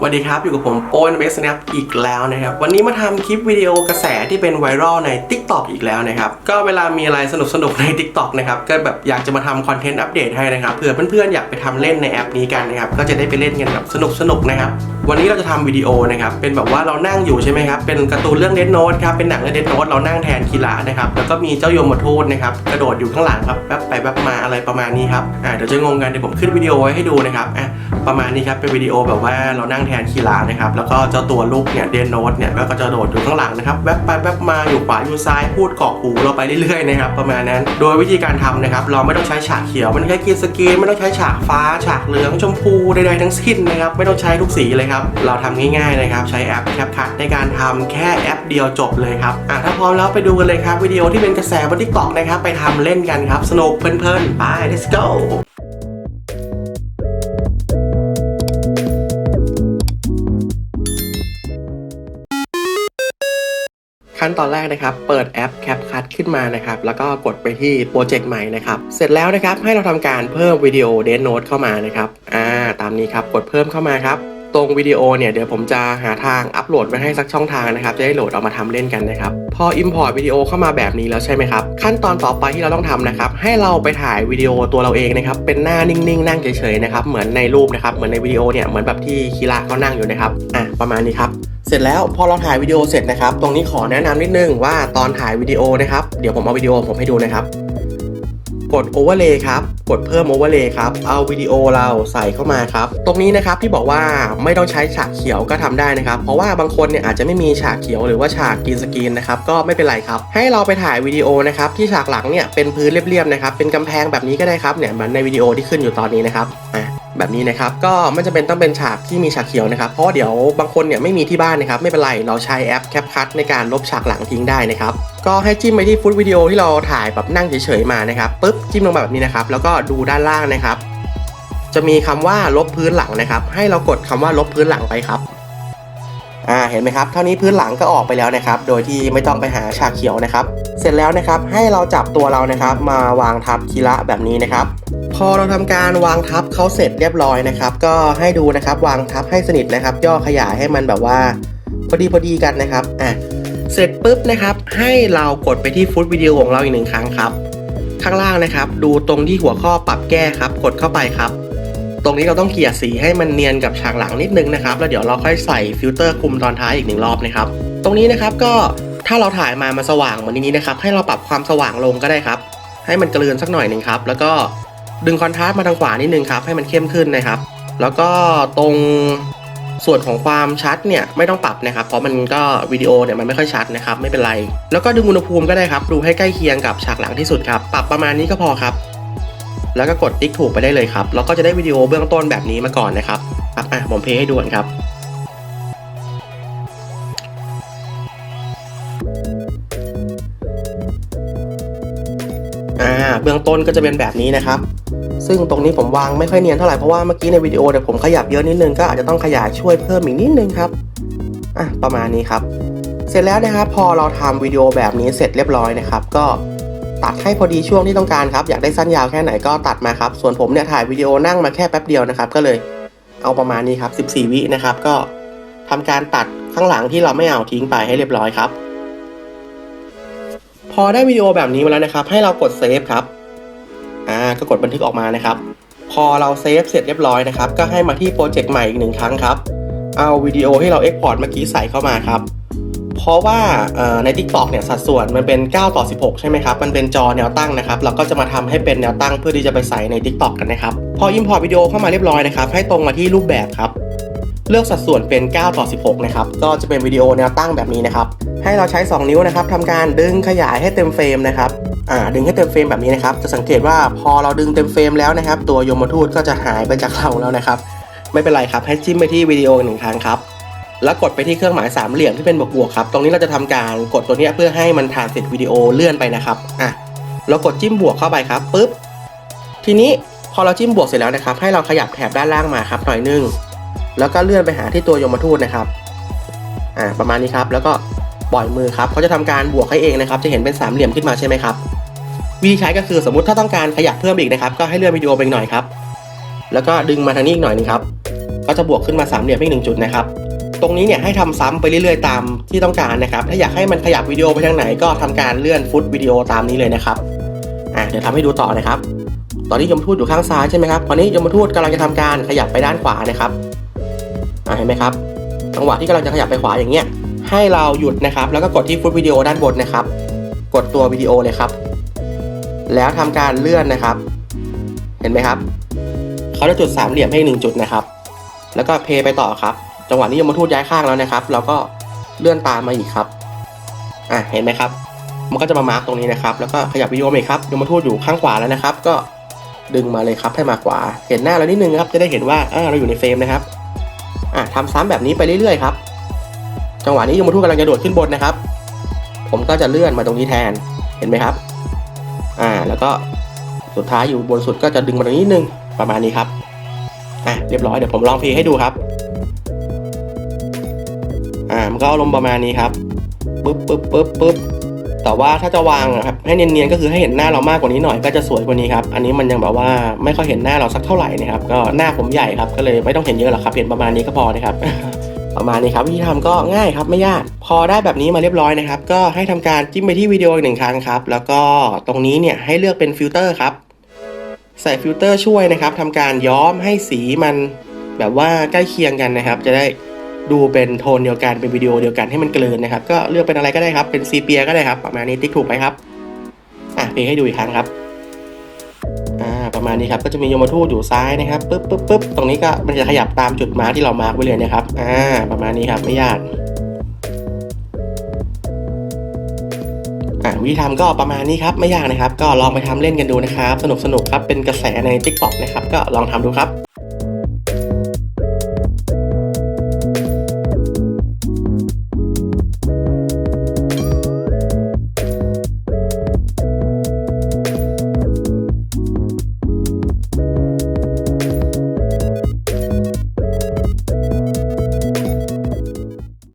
สวัสดีครับ อยู่กับผมโอนเบสนะครับอีกแล้วนะครับ วันนี้มาทำคลิปวิดีโอกระแสที่เป็นไวรัลใน Tik t o อกอีกแล้วนะครับ ก็เวลามีอะไรสนุกๆใน Tik t o อกนะครับก็แบบอยากจะมาทำคอนเทนต์อัปเดตให้นะครับเผื่อเพื่อนๆอยากไปทำเล่นในแอปนี้กันนะครับก็จะได้ไปเล่นกันแบบสนุกๆนะครับวันนี้เราจะทำวิดีโอนะครับเป็นแบบว่าเรานั่งอยู่ใช่ไหมครับเป็นการ์ตูนเรื่องเดนโน e ครับเป็นหนังเรื่องเดนโน e เรานั่งแทนคีระนะครับแล้วก็มีเจ้ายมทูตนะครับกระโดดอยู่ข้างหลังครับแป๊บไปแป๊บมาอะไรประมาณนี้ครับอ่าเดี๋ยวจะงงกันเดี๋ยวผมขึ้นวิดีโอไว้ให้ดูนะครับอะประมาณนี้ครับเป็นวิดีโอแบบว่าเรานั่งแทนคีระนะครับแล้วก็เจ้าตัวลูกเนี่ยเดนโน e เนี่ยก็จะโดดอยู่ข้างหลังนะครับแป๊บไปแป๊บมาอยู่ขวาอยู่ซ้ายพูดเกาะหูเราไปเรื่อยๆนะครับประมาณนั้น โดยวิธีการทำนะครับเราไม่ต้องใช้ฉากเขียวไม่ต้องใช้กรีนสกรีนไม่ต้องใช้ฉากฟ้า ฉากเหลืองชมพูใดๆทั้งสิ้นนะครับไม่ต้องใช้ทุกสีเลยครับเราทำง่ายๆนะครับใช้แอป CapCut ในการทำแค่แอปเดียวจบเลยครับอะถ้าพร้อมแล้วไปดูกันเลยครับวิดีโอที่เป็นกระแสบน TikTok นะครับไปทำเล่นกันครับสนุกเพลินๆไป let's go ขั้นตอนแรกนะครับ เปิดแอป CapCut ขึ้นมานะครับ แล้วก็กดไปที่โปรเจกต์ใหม่นะครับ เสร็จแล้วนะครับ ให้เราทำการเพิ่มวิดีโอเดนโน t เข้ามานะครับ อ่า ตามนี้ครับ กดเพิ่มเข้ามาครับ รงวิดีโอเนี่ยเดี๋ยวผมจะหาทางอัปโหลดไว้ให้สักช่องทางนะครับจะได้โหลดเอามาทำเล่นกันนะครับพอ Import วิดีโอเข้ามาแบบนี้แล้วใช่ไหมครับขั้นตอนต่อไปที่เราต้องทำนะครับให้เราไปถ่ายวิดีโอตัวเราเองนะครับเป็นหน้านิ่งๆนั่งเฉยๆนะครับเหมือนในรูปนะครับเหมือนในวิดีโอเนี่ยเหมือนแบบที่คีระเขานั่งอยู่นะครับอะประมาณนี้ครับเสร็จแล้วพอเราถ่ายวิดีโอเสร็จนะครับตรงนี้ขอแนะนำนิดนึงว่าตอนถ่ายวิดีโอนะครับเดี๋ยวผมเอาวิดีโอผมให้ดูนะครับ กด Overlay ครับ กดเพิ่ม Overlay ครับ เอาวิดีโอเราใส่เข้ามาครับ ตรงนี้นะครับที่บอกว่าไม่ต้องใช้ฉากเขียวก็ทำได้นะครับ เพราะว่าบางคนเนี่ยอาจจะไม่มีฉากเขียวหรือว่าฉากกรีนสกรีนนะครับก็ไม่เป็นไรครับ ให้เราไปถ่ายวิดีโอนะครับที่ฉากหลังเนี่ยเป็นพื้นเรียบๆนะครับเป็นกำแพงแบบนี้ก็ได้ครับเนี่ยเหมือนในวิดีโอที่ขึ้นอยู่ตอนนี้นะครับอะ แบบนี้นะครับก็ไม่จำเป็นต้องเป็นฉากที่มีฉากเขียวนะครับเพราะเดี๋ยวบางคนเนี่ยไม่มีที่บ้านนะครับไม่เป็นไรเราใช้แอป CapCut ในการลบฉากหลังทิ้งได้นะครับก็ให้จิ้มไปที่ฟุตวิดีโอที่เราถ่ายแบบนั่งเฉยๆมานะครับปุ๊บจิ้มลงมาแบบนี้นะครับแล้วก็ดูด้านล่างนะครับ จะมีคำว่าลบพื้นหลังนะครับ ให้เรากดคำว่าลบพื้นหลังไปครับ อ่าเห็นไหมครับเท่านี้พื้นหลังก็ออกไปแล้วนะครับ โดยที่ไม่ต้องไปหาฉากเขียวนะครับ เสร็จแล้วนะครับให้เราจับตัวเรานะครับ มาวางทับคีระแบบนี้นะครับ พอเราทำการวางทับเขาเสร็จเรียบร้อยนะครับ ก็ให้ดูนะครับวางทับให้สนิทนะครับ ย่อขยายให้มันแบบว่าพอดีพอดีกันนะครับอะเสร็จปุ๊บนะครับ ให้เรากดไปที่ฟุตวิดีโอของเราอีกหนึ่งครั้งครับ ข้างล่างนะครับ ดูตรงที่หัวข้อปรับแก้ครับ กดเข้าไปครับ ตรงนี้เราต้องเกลี่ยสีให้มันเนียนกับฉากหลังนิดนึงนะครับ แล้วเดี๋ยวเราค่อยใส่ฟิลเตอร์คุมตอนท้ายอีกหนึ่งรอบนะครับ ตรงนี้นะครับก็ถ้าเราถ่ายมามันสว่างเหมือนนี้นะครับ ให้เราปรับความสว่างลงก็ได้ครับ ให้มันเกลือนสักหน่อยหนึ่งครับ แล้วก็ดึงคอนทราสต์มาทางขวานิดนึงครับ ให้มันเข้มขึ้นนะครับ แล้วก็ตรงส่วนของความชัดเนี่ยไม่ต้องปรับนะครับ เพราะมันก็วิดีโอเนี่ยมันไม่ค่อยชัดนะครับ ไม่เป็นไร แล้วก็ดึงอุณหภูมิก็ได้ครับ ดูให้ใกล้เคียงกับฉากหลังที่สุดครับ ปรับประมาณนี้ก็พอครับ แล้วก็กดติ๊กถูกไปได้เลยครับแล้วก็จะได้วิดีโอเบื้องต้นแบบนี้มาก่อนนะครับครับอะผมเพย์ให้ดูก่อนครับอ่าเบื้องต้นก็จะเป็นแบบนี้นะครับ ซึ่งตรงนี้ผมวางไม่ค่อยเนียนเท่าไหร่เพราะว่าเมื่อกี้ในวิดีโอเนี่ยผมขยับเยอะนิดนึงก็อาจจะต้องขยายช่วยเพิ่มอีกนิดนึงครับอะประมาณนี้ครับ เสร็จแล้วนะครับพอเราทำวิดีโอแบบนี้เสร็จเรียบร้อยนะครับ ก็ ตัดให้พอดีช่วงที่ต้องการครับ อยากได้สั้นยาวแค่ไหนก็ตัดมาครับ ส่วนผมเนี่ยถ่ายวิดีโอนั่งมาแค่แป๊บเดียวนะครับ ก็เลยเอาประมาณนี้ครับ 14 วินะครับ ก็ทำการตัดข้างหลังที่เราไม่เอาทิ้งไปให้เรียบร้อยครับ พอได้วิดีโอแบบนี้มาแล้วนะครับ ให้เรากดเซฟครับ อ่า ก็กดบันทึกออกมานะครับ พอเราเซฟเสร็จเรียบร้อยนะครับ ก็ให้มาที่โปรเจกต์ใหม่อีกหนึ่งครั้งครับ เอาวิดีโอที่เราเอ็กพอร์ตเมื่อกี้ใส่เข้ามาครับ เพราะว่าใน TikTok เนี่ยสัดส่วนมันเป็น 9 ต่อ 16 ใช่ไหมครับ มันเป็นจอแนวตั้งนะครับ เราก็จะมาทำให้เป็นแนวตั้งเพื่อที่จะไปใส่ใน TikTok กันนะครับ พอ Import วิดีโอเข้ามาเรียบร้อยนะครับ ให้ตรงมาที่รูปแบบครับ เลือกสัดส่วนเป็น 9 ต่อ 16 นะครับ ก็จะเป็นวิดีโอแนวตั้งแบบนี้นะครับ ให้เราใช้ 2 นิ้วนะครับทำการดึงขยายให้เต็มเฟรมนะครับดึงให้เต็มเฟรมแบบนี้นะครับ จะสังเกตว่าพอเราดึงเต็มเฟรมแล้วนะครับ ตัวยมทูตก็จะหายไปจากเราแล้วนะครับ ไม่เป็นไรครับ ให้จิ้มไปที่วิดีโอหนึ่งครั้งครับ แล้วกดไปที่เครื่องหมายสามเหลี่ยมที่เป็นบวกๆครับ ตรงนี้เราจะทำการกดตัวนี้เพื่อให้มันทานเสิทธิ์วิดีโอเลื่อนไปนะครับ อะ เรากดจิ้มบวกเข้าไปครับปุ๊บ ทีนี้พอเราจิ้มบวกเสร็จแล้วนะครับ ให้เราขยับแถบด้านล่างมาครับหน่อยนึง แล้วก็เลื่อนไปหาที่ตัวยมทูตนะครับ อ่า ประมาณนี้ครับ แล้วก็ปล่อยมือครับเขาจะทำการบวกให้เองนะครับ จะเห็นเป็นสามเหลี่ยมขึ้นมาใช่ไหมครับ วิธีใช้ก็คือสมมติถ้าต้องการขยับเพิ่มอีกนะครับ ก็ให้เลื่อนวิดีโอไปหน่อยครับ แล้วก็ดึงมาทางนี้อีกหน่อยนึงครับ ก็จะบวกขึ้นมาสามเหลี่ยมอีกหนึ่งจุดนะครับ ตรงนี้เนี่ยให้ทำซ้ำไปเรื่อยๆตามที่ต้องการนะครับ ถ้าอยากให้มันขยับวิดีโอไปทางไหนก็ทำการเลื่อนฟุตวิดีโอตามนี้เลยนะครับอะเดี๋ยวทำให้ดูต่อนะครับ ตอนนี้ยมทูตอยู่ข้างซ้ายใช่ไหมครับตอนนี้ยมทูตกำลังจะทำการขยับไปด้านขวานะครับอะเห็นไหมครับจังหวะที่กำลังจะขยับไปขวาอย่างเงี้ยให้เราหยุดนะครับ แล้วก็กดที่ฟุตวิดีโอด้านบนนะครับ กดตัววิดีโอเลยครับ แล้วทำการเลื่อนนะครับ เห็นไหมครับเขาจะจุดสามเหลี่ยมให้หนึ่งจุดนะครับ แล้วก็เพย์ไปต่อครับ จังหวะนี้ยมทูตย้ายข้างแล้วนะครับ เราก็เลื่อนตามมาอีกครับ อะเห็นไหมครับ มันก็จะมามาร์กตรงนี้นะครับ แล้วก็ขยับวิดีโอมาอีกครับยมทูตอยู่ข้างขวาแล้วนะครับ ก็ดึงมาเลยครับให้มาขวา เห็นหน้าเรานิดนึงครับ จะได้เห็นว่าอ่าเราอยู่ในเฟรมนะครับ อะทำซ้ำแบบนี้ไปเรื่อยๆครับ จังหวะนี้ยมทูตกำลังจะโดดขึ้นบนนะครับ ผมก็จะเลื่อนมาตรงนี้แทน เห็นไหมครับ อ่า แล้วก็สุดท้ายอยู่บนสุดก็จะดึงมาตรงนี้นึงประมาณนี้ครับ อะเรียบร้อยเดี๋ยวผมลองพลย์ให้ดูครับ อ่ามันก็อารมณ์ประมาณนี้ครับปึ๊บปึ๊บปึ๊บปึ๊บแต่ว่าถ้าจะวางอะครับให้เนียนๆก็คือให้เห็นหน้าเรามากกว่านี้หน่อยก็จะสวยกว่านี้ครับอันนี้มันยังแบบว่าไม่ค่อยเห็นหน้าเราสักเท่าไหร่นะครับก็หน้าผมใหญ่ครับก็เลยไม่ต้องเห็นเยอะหรอกครับเห็นประมาณนี้ก็พอนะครับประมาณนี้ครับวิธีทำก็ง่ายครับไม่ยาก พอได้แบบนี้มาเรียบร้อยนะครับ ก็ให้ทำการจิ้มไปที่วิดีโออีกหนึ่งครั้งครับแล้วก็ตรงนี้เนี่ยให้เลือกเป็นฟิลเตอร์ครับใส่ฟิลเตอร์ช่วยนะครับทำการย้อมให้สีมันแบบว่าใกล้เคียงกันนะครับ จะได้ ดูเป็นโทนเดียวกันเป็นวิดีโอเดียวกันให้มันกลืนนะครับ ก็เลือกเป็นอะไรก็ได้ครับ เป็นซีเปียก็ได้ครับประมาณนี้ติ๊กถูกไหมครับ อะเพลย์ให้ดูอีกครั้งครับ อ่าประมาณนี้ครับก็จะมีโยมทูตอยู่ซ้ายนะครับปึ๊บปึ๊บปึ๊บตรงนี้ก็มันจะขยับตามจุดมาร์กที่เรามาร์กไว้เลยนะครับ อ่า ประมาณนี้ครับไม่ยากอะวิธีทำก็ประมาณนี้ครับไม่ยากนะครับ ก็ลองไปทำเล่นกันดูนะครับ สนุกสนุกๆครับเป็นกระแสใน TikTok นะครับก็ลองทำดูครับ